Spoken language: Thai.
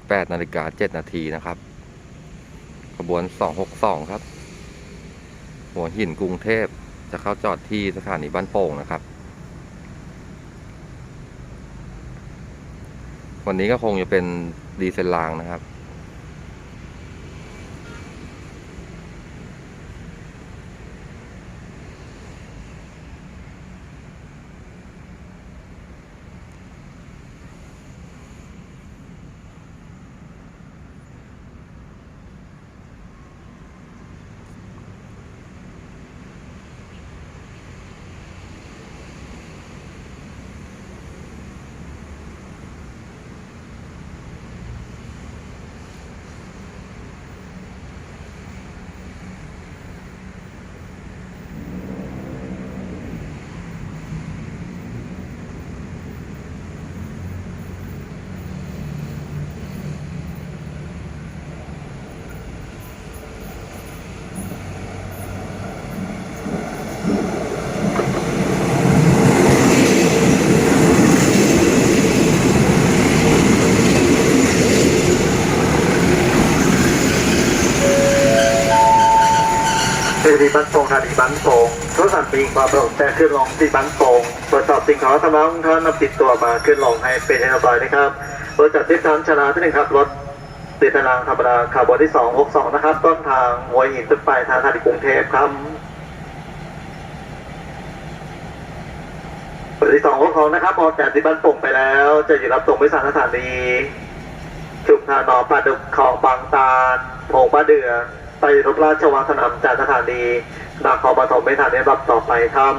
18นาฬิกา7นาทีนะครับ ขบวน 262 ครับ หัวหินกรุงเทพจะเข้าจอดที่สถานีบ้านโป่งนะครับ วันนี้ก็คงจะเป็นดีเซลลางนะครับ สวัสดีบ้านโป่งธานีบ้านโป่งทรศัพท์มีความประสงค์แต่ขึ้นลงที่บ้านโป่งตรวจสอบสิ่งของสำรองท่านนำติดตัวมาขึ้นลงให้เป็นที่เรียบร้อยนะครับรถจัดทิศทางชนะที่หนึ่งครับรถติดตารางธรรมดาขบวนที่สองหกสองนะครับ ต้นทางหัวหินต้นปลายทางธานีกรุงเทพครับบทที่สองหกสองนะครับออกจากที่บ้านโป่งไปแล้ว จะอยู่รับส่งไปสารสถานีชุมทานอปลาดุกคลองบางตาโพงป้าเดือ ไปรบราชวังสนามจากสถานีนาคอปฐมไม่ทันได้รับต่อไปครับ